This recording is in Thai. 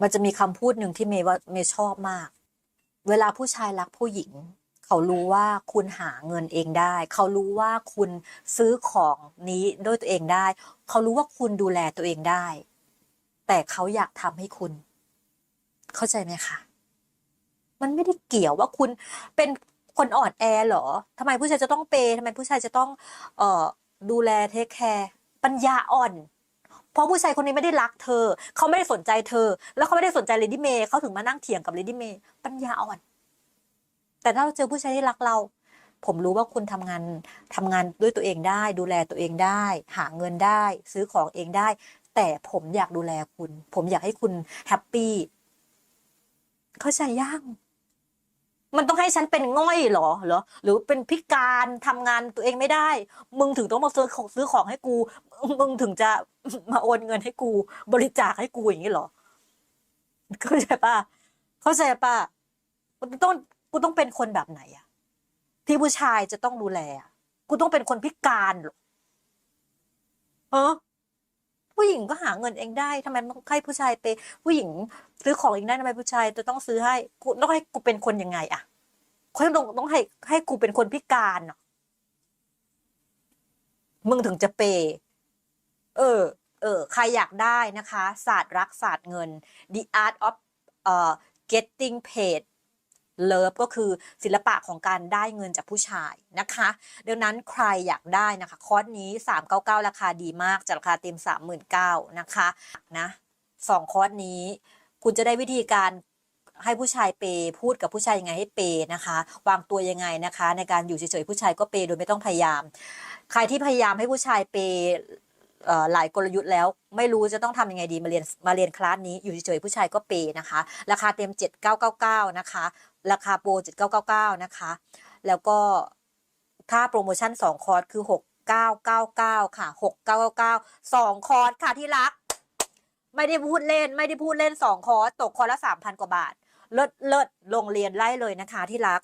มันจะมีคำพูดหนึ่งที่เมย์ว่าเมย์ชอบมาก เวลาผู้ชายรักผู้หญิง เขารู้ว่าคุณหาเงินเองได้ เขารู้ว่าคุณซื้อของนี้ด้วยตัวเองได้ เขารู้ว่าคุณดูแลตัวเองได้ แต่เขาอยากทำให้คุณ เข้าใจไหมคะมันไม่ได้เกี่ยวว่าคุณเป็นคนอ่อนแอหรอทำไมผู้ชายจะต้องเปย์ทำไมผู้ชายจะต้อง เอ่อดูแลเทคแคร์ปัญญาอ่อน เพราะผู้ชายคนนี้ไม่ได้รักเธอ เขาไม่ได้สนใจเธอ แล้วเขาไม่ได้สนใจเลดี้เมย์เขาถึงมานั่งเถียงกับเลดี้เมย์ปัญญาอ่อน แต่ถ้าเราเจอผู้ชายที่รักเรา ผมรู้ว่าคุณทำงานทำงานด้วยตัวเองได้ ดูแลตัวเองได้ หาเงินได้ ซื้อของเองได้ แต่ผมอยากดูแลคุณ ผมอยากให้คุณแฮปปี้เข้าใจยัง มันต้องให้ฉันเป็นง่อยเหรอเหรอ หรือเป็นพิการทำงานตัวเองไม่ได้ มึงถึงต้องมาซื้อของซื้อของให้กู มึงถึงจะมาโอนเงินให้กู บริจาคให้กูอย่างนี้เหรอเข้าใจป่ะเข้าใจป่ะกูต้องกูต้องเป็นคนแบบไหนอะที่ผู้ชายจะต้องดูแลอะกูต้องเป็นคนพิการเหรอเออ ญิงก็หาเงินเองได้ทำไมต้องให้ผู้ชายไปผู้หญิงซื้อของเองได้ทำไมผู้ชายจะต้องซื้อให้กูต้องให้กูเป็นคนยังไงอะเขาต้องต้องให้ให้กูเป็นคนพิการเหรอมึงถึงจะเปย์เออ เออ ใครอยากได้นะคะ ศาสตร์รักศาสตร์เงิน the art of เอ่อ getting paid love ก็คือศิลปะของการได้เงินจากผู้ชายนะคะ ดังนั้นใครอยากได้นะคะ คอร์สนี้ 399 ราคาดีมากจากราคาเต็ม 39,000นะคะนะสองคอร์สนี้ คุณจะได้วิธีการให้ผู้ชายเปย์พูดกับผู้ชายยังไงให้เปย์นะคะ วางตัวยังไงนะคะ ในการอยู่เฉยๆผู้ชายก็เปย์โดยไม่ต้องพยายาม ใครที่พยายามให้ผู้ชายเปย์ หลายกลยุทธ์แล้วไม่รู้จะต้องทำยังไงดีมาเรียนมาเรียนคลาสนี้อยู่เฉยๆผู้ชายก็เปย์นะคะ ราคาเต็ม 7999 นะคะ ราคาโปร 7999 นะคะ แล้วก็ถ้าโปรโมชั่น 2 คอร์สคือ 6999 ค่ะ 6999 2 คอร์สค่ะที่รัก ไม่ได้พูดเล่น ไม่ได้พูดเล่น 2 คอร์สตกคอร์สละ 3,000 กว่าบาท เลิศเลิศลงเรียนไล่เลยนะคะที่รัก